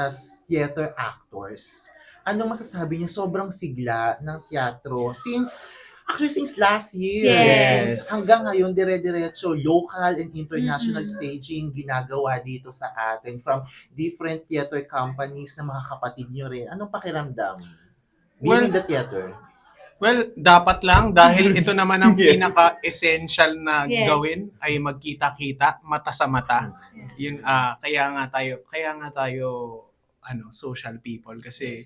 as theater actors, anong masasabi niyo sobrang sigla ng teatro since actually since last year Yes. since hanggang ngayon dire-diretso local and international Mm-mm. staging ginagawa dito sa atin from different theater companies na mga kapatid niyo rin anong pakiramdam being Well, in the theater Well, dapat lang dahil ito naman ang Yes. pinaka-essential na Yes. gawin ay magkita-kita, mata sa mata. Yun ah kaya nga tayo, kaya nga tayo ano, social people kasi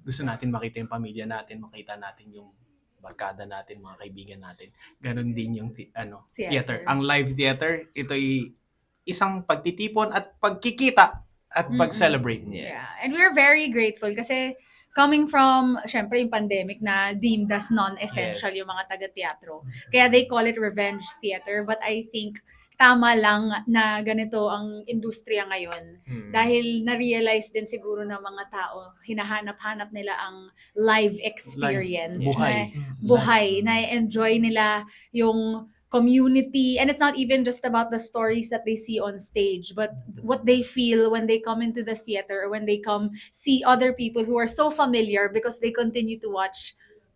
gusto natin makita yung pamilya natin, makita natin yung barkada natin, mga kaibigan natin. Ganon din yung ano, Theater. theater. Ang live theater, ito'y isang pagtitipon at pagkikita at Mm-mm. pag-celebrate. Yeah. And we're very grateful kasi coming from, syempre, yung pandemic na deemed as non-essential Yes. yung mga taga-teatro. Kaya they call it revenge theater. But I think tama lang na ganito ang industriya ngayon. Hmm. Dahil na-realize din siguro ng mga tao, hinahanap-hanap nila ang live experience. Live. Buhay. Na, buhay. Na-enjoy nila yung community. And it's not even just about the stories that they see on stage, but what they feel when they come into the theater or when they come see other people who are so familiar because they continue to watch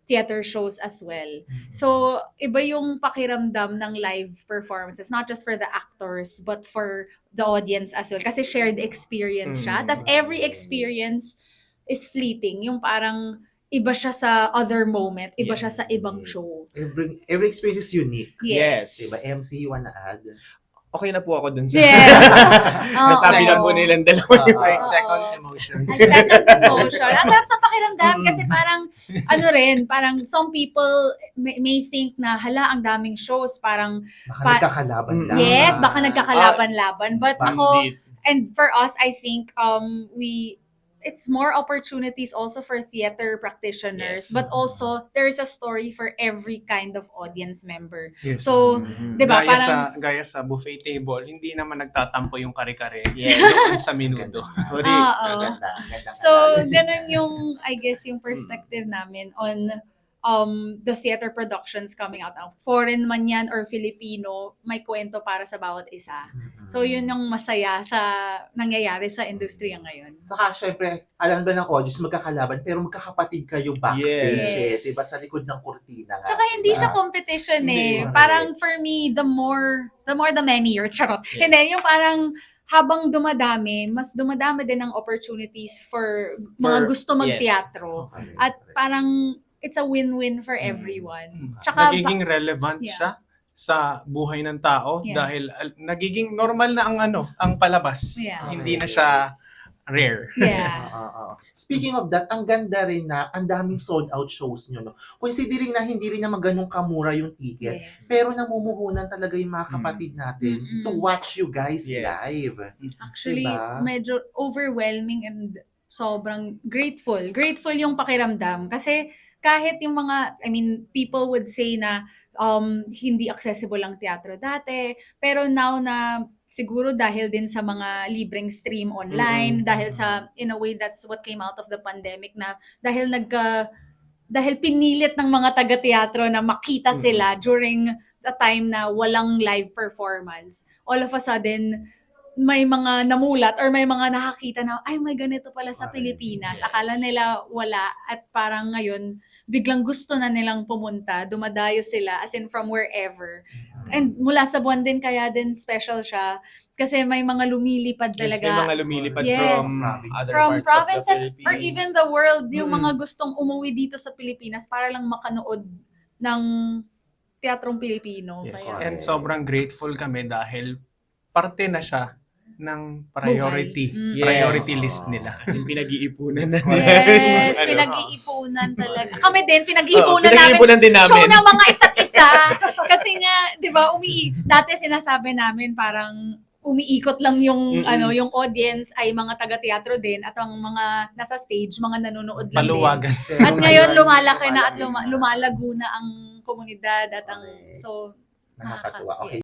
theater shows as well. So, iba yung pakiramdam ng live performances, not just for the actors, but for the audience as well. Kasi shared experience siya. Mm. Tapos every experience is fleeting. Yung parang iba siya sa other moment, iba Yes. siya sa ibang show. every every experience is unique Yes. diba MC you wanna add Okay na po ako dun sa... Yes. Nasabi na po nilang dalawa Ah, yung Oo. second emotion. Ang second emotion. Ang sarap sa pakiramdam Mm. kasi parang, ano rin, parang some people may, may think na, hala, ang daming shows, parang, baka Pa- nagkakalaban lang yes, baka nagkakalaban-laban. But ako, Bandit. and for us, I think, um, we, it's more opportunities also for theater practitioners, Yes. but also, there is a story for every kind of audience member. Yes. So, Mhm. di ba, gaya parang- sa gaya sa buffet table, hindi naman nagtatampo yung kare-kare. Yes. Sa minuto. Sorry. Ang ganda, ganda So, ganun yung, I guess, yung perspective namin on um the theater productions coming out. Now, Foreign man yan or Filipino, may kwento para sa bawat isa. So, yun yung masaya sa nangyayari sa industriya ngayon. Saka, syempre, alam ba ng audience, magkakalaban, pero magkakapatid kayo backstage Yes. eh. Diba? Sa likod ng kurtina nga. Hindi diba? siya competition Hindi, eh. correct. Parang for me, the more, the more the merrier. Charot. Yeah. Hindi, yung parang habang dumadami, mas dumadami din ang opportunities for, mga For- gusto magteatro. Okay. At parang it's a win-win for Mm. everyone. Hmm. Tsaka nagiging relevant Yeah. siya sa buhay ng tao Yeah. dahil al- nagiging normal na ang ano, ang palabas. Yeah. Hindi na siya rare. Yeah. Oo, oo. Speaking of that, ang ganda rin na ang daming sold out shows nyo. No? Considering na hindi rin naman ganun kamura yung ticket, Yes. pero namumuhunan talaga yung mga kapatid natin Mm-mm. to watch you guys Yes. live. Actually, Diba? medyo overwhelming and sobrang grateful. Grateful yung pakiramdam kasi kahit yung mga, I mean, people would say na um, hindi accessible ang teatro dati, pero now na siguro dahil din sa mga libreng stream online, Mm-mm. dahil sa, in a way, that's what came out of the pandemic na dahil nagka, dahil pinilit ng mga taga-teatro na makita sila during the time na walang live performance, all of a sudden, may mga namulat or may mga nakakita na, ay, may ganito pala sa. Pilipinas. Yes. Akala nila wala at parang ngayon, biglang gusto na nilang pumunta, dumadayo sila as in from wherever. And mula sa buwan din, kaya din special siya kasi may mga lumilipad Yes, talaga. may mga lumilipad Yes. from other from parts provinces of the or Philippines. even the world, yung Mm. mga gustong umuwi dito sa Pilipinas para lang makanood ng teatrong Pilipino. Yes. Kaya, And sobrang grateful kami dahil parte na siya ng priority. Mm. priority Yes. list nila. Kasi pinag-iipunan na Yes, Ano? pinag-iipunan talaga. Kami din, pinag-iipunan namin. pinag-iipunan din Show namin. ng mga isa't isa. Kasi nga, di ba, umi dati sinasabi namin parang umiikot lang yung Mm-mm. ano yung audience ay mga taga-teatro din at ang mga nasa stage mga nanonood lang din. Paluwagan. At ngayon lumalaki na at luma- lumalago na ang komunidad at ang Okay. so Nakakatuwa. Okay.